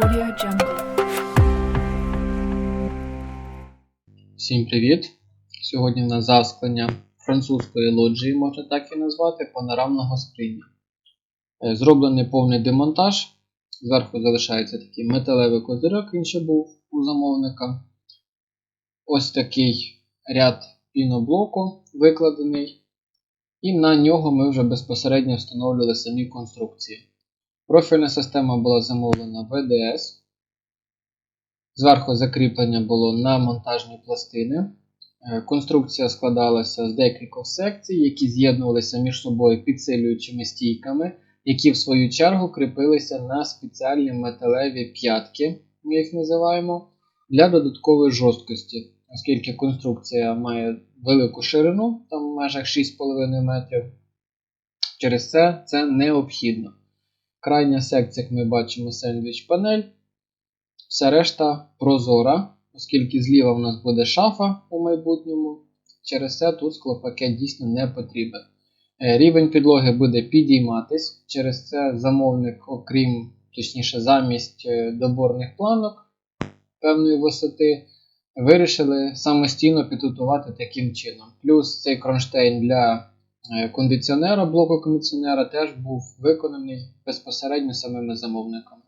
Audio Jungle. Всім привіт! Сьогодні в нас засклення французької лоджії, можна так і назвати, панорамного скриня. Е, Зроблений повний демонтаж. Зверху залишається такий металевий козирьок, він ще був у замовника. Ось такий ряд піноблоку викладений. І на нього ми вже безпосередньо встановлювали самі конструкції. Профільна система була замовлена VDS. Зверху закріплення було на монтажні пластини. Е, Конструкція складалася з декількох секцій, які з'єднувалися між собою підсилюючими стійками, які в свою чергу кріпилися на спеціальні металеві п'ятки, ми їх називаємо, для додаткової жорсткості, оскільки конструкція має велику ширину, там в межах 6,5 метрів. Через це це необхідно. Крайня секція, як ми бачимо, сендвіч панель. Вся решта прозора, оскільки зліва в нас буде шафа у майбутньому. Через це тут склопакет дійсно не потрібен. Е, Рівень підлоги буде підійматись. Через це замовник, окрім, точніше, замість е, доборних планок певної висоти, вирішили самостійно підготувати таким чином. Плюс цей кронштейн для кондиціонера, блоку кондиціонера теж був виконаний безпосередньо самими замовниками.